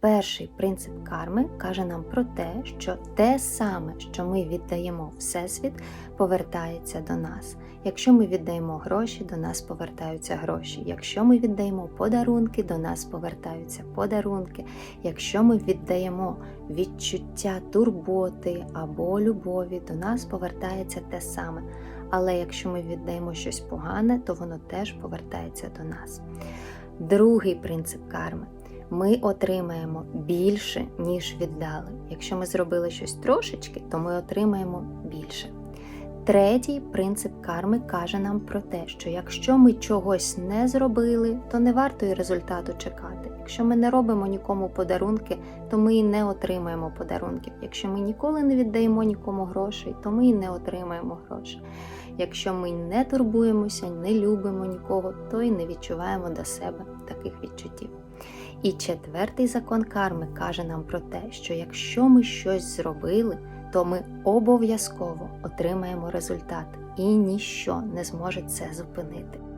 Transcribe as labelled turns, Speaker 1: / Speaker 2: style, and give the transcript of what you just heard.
Speaker 1: Перший принцип карми каже нам про те, що те саме, що ми віддаємо Всесвіт, повертається до нас. Якщо ми віддаємо гроші, до нас повертаються гроші. Якщо ми віддаємо подарунки, до нас повертаються подарунки. Якщо ми віддаємо відчуття турботи або любові, до нас повертається те саме. Але якщо ми віддаємо щось погане, то воно теж повертається до нас. Другий принцип карми. Ми отримаємо більше, ніж віддали. Якщо ми зробили щось трошечки, то ми отримаємо більше. Третій принцип карми каже нам про те, що якщо ми чогось не зробили, то не варто і результату чекати. Якщо ми не робимо нікому подарунки, то ми і не отримаємо подарунків. Якщо ми ніколи не віддаємо нікому грошей, то ми і не отримаємо грошей. Якщо ми не турбуємося, не любимо нікого, то й не відчуваємо до себе таких відчуттів. І четвертий закон карми каже нам про те, що якщо ми щось зробили, то ми обов'язково отримаємо результат, і ніщо не зможе це зупинити.